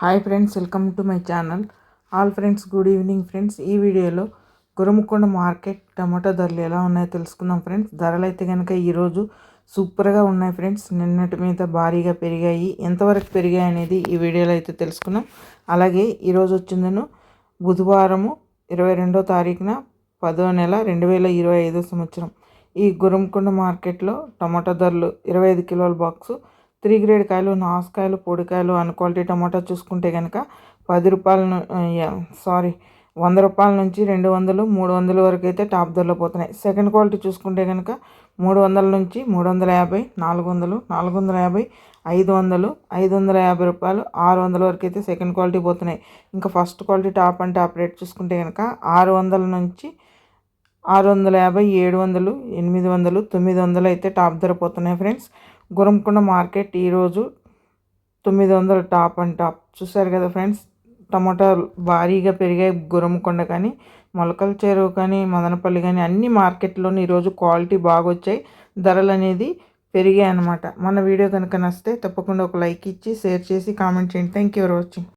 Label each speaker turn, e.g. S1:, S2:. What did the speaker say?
S1: Hi friends welcome to my channel. All friends good evening friends. ఈ వీడియోలో Gurramkonda market tomato ధరలు ఎలా ఉన్నాయో తెలుసుకుందాం ఫ్రెండ్స్. ధరలు అయితే కనుక ఈరోజు సూపర్గా ఉన్నాయి ఫ్రెండ్స్. నిన్నటి మీద భారీగా పెరిగాయి. ఎంతవరకు పెరిగాయి అనేది ఈ వీడియోలో అయితే తెలుసుకున్నాం అలాగే ఈరోజు వచ్చిందను బుధవారము ఇరవై రెండో తారీఖున పదో నెల రెండు వేల ఇరవై ఐదో సంవత్సరం. ఈ గురంకొండ మార్కెట్లో టమాటో ధరలు ఇరవై ఐదు కిలోల బాక్సు త్రీ గ్రేడ్ కాయలు నాసుకాయలు పొడికాయలు అన్ క్వాలిటీ టమాటా చూసుకుంటే కనుక పది రూపాయల సారీ వంద రూపాయల నుంచి రెండు వందలు మూడు వందల వరకు అయితే టాప్ ధరలో పోతున్నాయి. సెకండ్ క్వాలిటీ చూసుకుంటే కనుక మూడు వందల నుంచి మూడు వందల యాభై నాలుగు వందలు నాలుగు వందల యాభై ఐదు వందలు ఐదు వందల యాభై రూపాయలు ఆరు వందల వరకు అయితే సెకండ్ క్వాలిటీ పోతున్నాయి. ఇంకా first quality top and top rate చూసుకుంటే కనుక ఆరు వందల నుంచి ఆరు వందల యాభై ఏడు వందలు ఎనిమిది వందలు తొమ్మిది వందలు అయితే టాప్ ధర పోతున్నాయి ఫ్రెండ్స్. గురంకొండ మార్కెట్ ఈరోజు తొమ్మిది వందల టాప్ అండ్ టాప్. చూసారు కదా ఫ్రెండ్స్ టమాటా భారీగా పెరిగాయి గురంకొండ కానీ మొలకల చెరువు కానీ మదనపల్లి కానీ అన్ని మార్కెట్లోని ఈరోజు క్వాలిటీ బాగా వచ్చాయి ధరలు అనేది పెరిగాయి అనమాట మన వీడియో కనుక నచ్చితే తప్పకుండా ఒక లైక్ ఇచ్చి షేర్ చేసి కామెంట్ చేయండి. Thank you for watching